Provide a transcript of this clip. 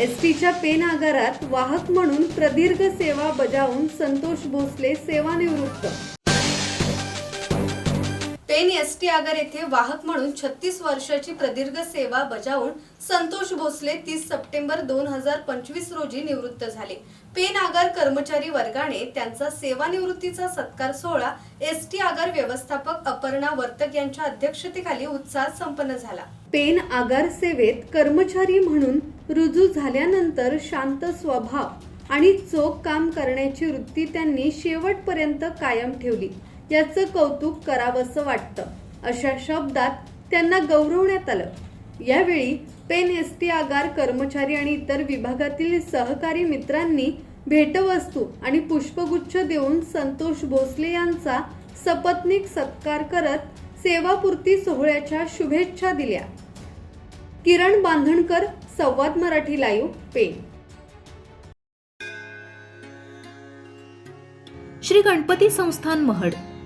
S टीच्या pen आगारात वाहक म्हणून प्रदीर्घ सेवा बजावून संतोष भोसले सेवानिवृत्त पेन एस टी आगार येथे वाहक म्हणून छत्तीस वर्षाची प्रदीर्घ सेवा बजावून संतोष भोसले तीस सप्टेंबर दोन हजार पंचवीस रोजी निवृत्त झाले. पेन आगार कर्मचारी वर्गाने त्यांचा सेवानिवृत्तीचा सत्कार सोहळा एस टी आगार व्यवस्थापक अपर्णा वर्तक यांच्या अध्यक्षतेखाली उत्साहात संपन्न झाला. पेन आगार सेवेत कर्मचारी म्हणून रुजू झाल्यानंतर शांत स्वभाव आणि चोख काम करण्याची वृत्ती त्यांनी शेवटपर्यंत कायम ठेवली. याचं कौतुक करावंसं वाटतं. अशा शब्दात त्यांना गौरवण्यात आलं. यावेळी पेन एस टी आगार कर्मचारी आणि इतर विभागातील सहकारी मित्रांनी भेटवस्तू आणि पुष्पगुच्छ देऊन संतोष भोसले यांचा सपत्नीक सत्कार करत सेवापूर्ती सोहळ्याच्या शुभेच्छा दिल्या. किरण बांधणकर संवाद मराठी लाईव्ह पेन श्री गणपती संस्थान महड.